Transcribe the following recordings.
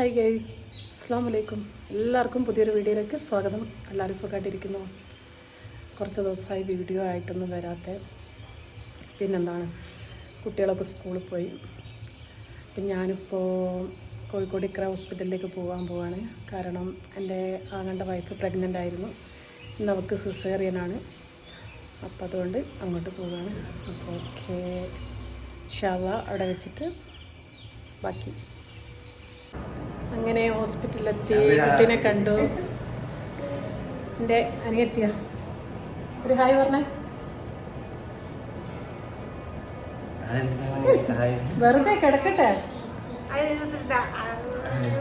Hi guys അസ്സാം വലൈക്കും എല്ലാവർക്കും പുതിയൊരു വീഡിയോയിലേക്ക് സ്വാഗതം. എല്ലാവരും സുഖമായിട്ടിരിക്കുന്നു. കുറച്ച് ദിവസമായി വീഡിയോ ആയിട്ടൊന്നും വരാത്ത. പിന്നെന്താണ്? കുട്ടികളൊക്കെ സ്കൂളിൽ പോയി. അപ്പം ഞാനിപ്പോൾ കോഴിക്കോട് ഇക്ര ഹോസ്പിറ്റലിലേക്ക് പോകാൻ പോവാണ്. കാരണം എന്റെ ആകേണ്ട വൈഫ് പ്രഗ്നന്റ് ആയിരുന്നു. ഇന്ന് അവൾക്ക് സിസേറിയനാണ് അപ്പോൾ അതുകൊണ്ട് അങ്ങോട്ട് പോവുകയാണ് അപ്പോൾ ഓക്കെ ഷവ അവിടെ വെച്ചിട്ട് ബാക്കി. അങ്ങനെ ഹോസ്പിറ്റലിലെത്തി കുട്ടീനെ കണ്ടു. എന്റെ അനിയത്തിയ. ഒരു ഹായ് പറഞ്ഞേ. വെറുതെ കിടക്കട്ടെ?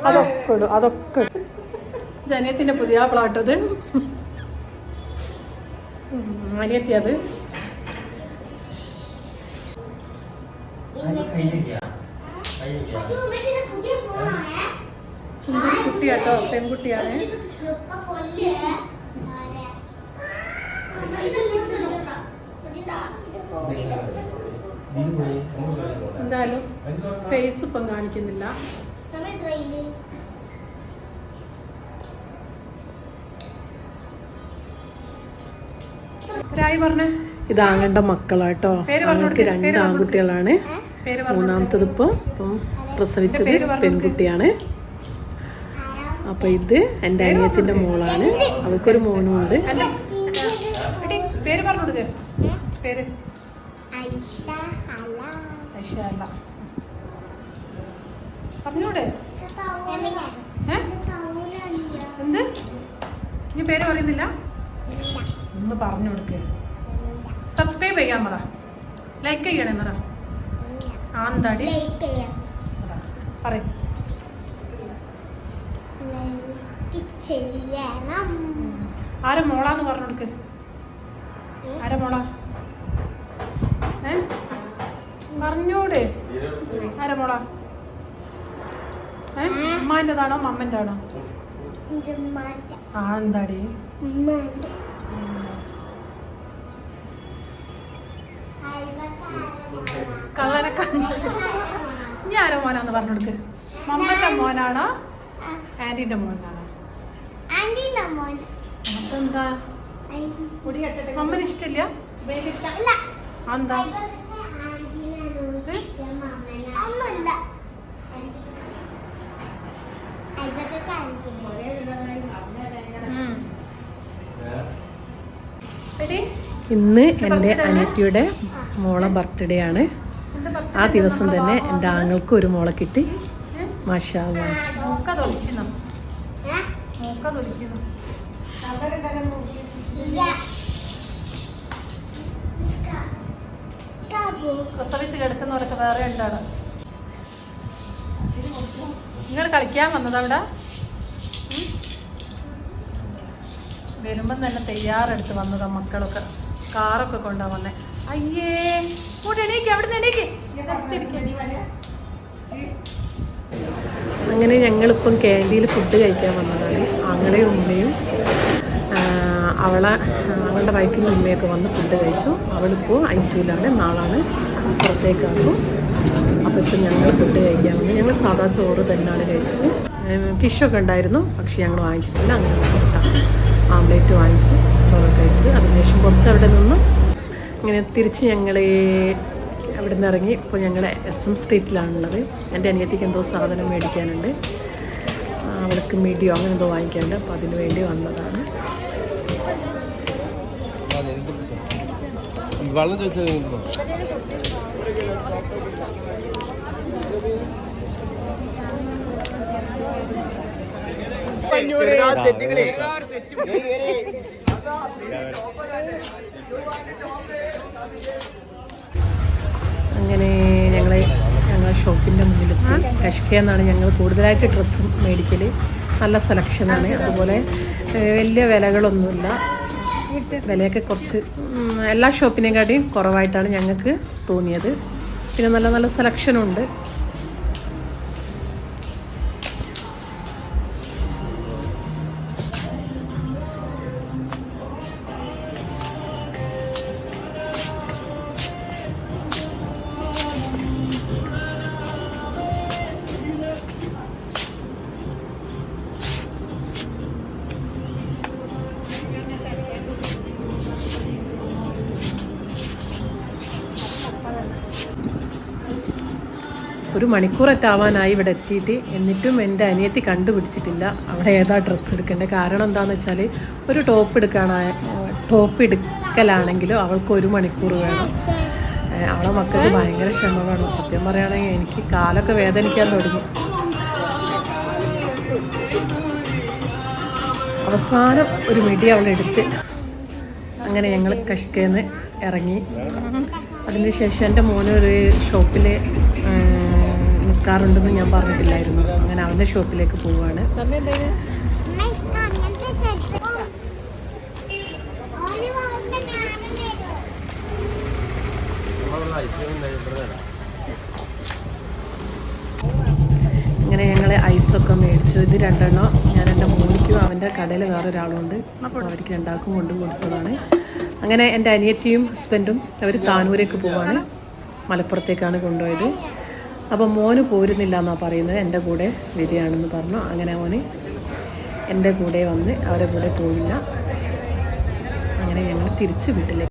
അതൊക്കെ ഇടും. അതൊക്കെ ജനിയത്തിന്റെ പുതിയ പ്ലാട്ടോ അത്. ഉം, അനിയത്തി അത്. കുട്ടിയാട്ടോ പെൺകുട്ടിയാണ്. എന്തായാലും ഫേസ് ഇപ്പം കാണിക്കുന്നില്ല. ഇത് ആങ്ങളുടെ മക്കളാട്ടോ. ആങ്ങൾക്ക് രണ്ട് ആൺകുട്ടികളാണ്. മൂന്നാമത്തത് ഇപ്പോൾ ഇപ്പം പ്രസവിച്ചത് പെൺകുട്ടിയാണ്. അപ്പൊ ഇത് എന്റെ അനിയത്തിന്റെ മോളാണ്. അവൾക്കൊരു മോനുണ്ട് പേര് പറഞ്ഞു കൊടുക്ക് പേര്. പറഞ്ഞൂടെ? എന്ത്? ഇനി പേര് പറയുന്നില്ല? ഒന്ന് പറഞ്ഞു കൊടുക്ക്. സബ്സ്ക്രൈബ് ചെയ്യാൻ പറ. ലൈക്ക് ചെയ്യണേ എന്നറ. ആ എന്താടി? പറയും ചെയ്യണം. ആരെ മോളാന്ന് പറഞ്ഞു കൊടുക്ക് ആരെ മോളാ? ഏ? പറഞ്ഞൂടെ ആരെ മോളാ? ഏ? ഉമ്മാന്റെതാണോ മമ്മന്റെ ആണോ ആ എന്താടി? കള്ളനെ കണ്ടു. ഇനി ആരോ മോനാന്ന് പറഞ്ഞു കൊടുക്ക് മമ്മന്റെ മോനാണോ? ആന്റിന്റെ മോനാണോ? ഇഷ്ടമില്ല എന്താ ഇന്ന് എന്റെ അനിയത്തിയുടെ മോളെ ബർത്ത്ഡേ ആണ്. ആ ദിവസം തന്നെ എന്റെ ആങ്ങൾക്ക് ഒരു മോളെ കിട്ടി. മാഷാ സ്കാബു. പ്രസവിച്ച് കിടക്കുന്നവരൊക്കെ വേറെ ഉണ്ടാണ് നിങ്ങൾ കളിക്കാൻ വന്നത് അവിടെ വരുമ്പം തന്നെ തയ്യാറെടുത്ത് വന്നതാ മക്കളൊക്കെ. കാറൊക്കെ കൊണ്ടാ വന്നേ. അയ്യേ കൂടെ എണീക്ക് നിന്ന് എണീക്ക്. അങ്ങനെ ഞങ്ങളിപ്പം ക്യാന്റീനിൽ ഫുഡ് കഴിക്കാൻ വന്നതാണ്. ആങ്ങളെയും ഉമ്മയും അവളെ അവളുടെ വൈഫിന്റെ ഉമ്മയൊക്കെ വന്ന് ഫുഡ് കഴിച്ചു. അവളിപ്പോൾ ഐ സിയിലാണ് നാളാണ് പുറത്തേക്കാകും അപ്പോൾ ഇപ്പം ഞങ്ങൾ ഫുഡ് കഴിക്കാൻ വന്നു. ഞങ്ങൾ സാധാ ചോറ് തന്നെയാണ് കഴിച്ചത്. ഫിഷൊക്കെ ഉണ്ടായിരുന്നു പക്ഷേ ഞങ്ങൾ വാങ്ങിച്ചിട്ടില്ല. അങ്ങനെ ആംലേറ്റ് വാങ്ങിച്ചു ചോറൊക്കെ കഴിച്ച്. അതിനുശേഷം കുറച്ച് അവിടെ നിന്നും. ഇങ്ങനെ തിരിച്ച് ഞങ്ങൾ അവിടെ നിന്ന് ഇറങ്ങി ഇപ്പോൾ ഞങ്ങൾ എസ് എം സ്ട്രീറ്റിലാണുള്ളത്. എന്റെ അനിയത്തിക്ക് എന്തോ സാധനം മേടിക്കാനുണ്ട്. അവൾക്ക് മീഡിയോ അങ്ങനെ എന്തോ വാങ്ങിക്കാനുണ്ട്. അപ്പോൾ അതിന് വേണ്ടി വന്നതാണ്. വെള്ളം ചോദിച്ചാൽ അങ്ങനെ ഞങ്ങൾ ഞങ്ങൾ ഷോപ്പിന്റെ മുന്നിലെത്തി കഷ്ക എന്നാണ് ഞങ്ങൾ കൂടുതലായിട്ട് ഡ്രസ്സ് മേടിക്കൽ നല്ല സെലക്ഷനാണ് അതുപോലെ വലിയ വിലകളൊന്നുമില്ല. വിലയൊക്കെ കുറച്ച് എല്ലാ ഷോപ്പിനെക്കാട്ടിയും കുറവായിട്ടാണ് ഞങ്ങൾക്ക് തോന്നിയത്. പിന്നെ നല്ല നല്ല സെലക്ഷനും ഒരു മണിക്കൂററ്റാവാനായി ഇവിടെ എത്തിയിട്ട് എന്നിട്ടും എന്റെ അനിയത്തി കണ്ടുപിടിച്ചിട്ടില്ല അവിടെ ഏതാ ഡ്രസ്സ് എടുക്കേണ്ടത് കാരണം എന്താണെന്ന് വെച്ചാൽ ഒരു ടോപ്പ് എടുക്കാനായ ടോപ്പ് എടുക്കലാണെങ്കിലും അവൾക്ക് ഒരു മണിക്കൂർ വേണം. അവളെ മക്കൾക്ക് ഭയങ്കര ക്ഷമ വേണം സത്യം പറയുകയാണെങ്കിൽ എനിക്ക് കാലൊക്കെ വേദനിക്കാൻ തുടങ്ങി. അവസാനം ഒരു മിടി അവളെടുത്ത് അങ്ങനെ ഞങ്ങൾ കഷ്കേന്ന് ഇറങ്ങി. അതിന് ശേഷം എന്റെ മോനൊരു ഷോപ്പിൽ നിൽക്കാറുണ്ടെന്ന് ഞാൻ പറഞ്ഞിട്ടില്ലായിരുന്നു. അങ്ങനെ അവന്റെ ഷോപ്പിലേക്ക് പോവുകയാണ്. വരും അങ്ങനെ ഞങ്ങൾ ഐസൊക്കെ മേടിച്ചു. ഇത് രണ്ടെണ്ണം. ഞാൻ എന്റെ മോനിക്കും അവന്റെ കടയിൽ വേറൊരാളുണ്ട് അപ്പോൾ അവർക്ക് രണ്ടാൾക്കും കൊണ്ട് കൊടുത്തതാണ്. അങ്ങനെ എന്റെ അനിയത്തിയും ഹസ്ബൻഡും അവർ താനൂരേക്ക് പോവാണ്. മലപ്പുറത്തേക്കാണ് കൊണ്ടുപോയത്. അപ്പോൾ മോന് പോരുന്നില്ല എന്നാണ് പറയുന്നത്. എന്റെ കൂടെ വരികയാണെന്ന് പറഞ്ഞു. അങ്ങനെ മോന് എന്റെ കൂടെ വന്ന് അവരെ കൂടെ പോയില്ല അങ്ങനെ ഞങ്ങൾ തിരിച്ചു വീട്ടിലേക്ക്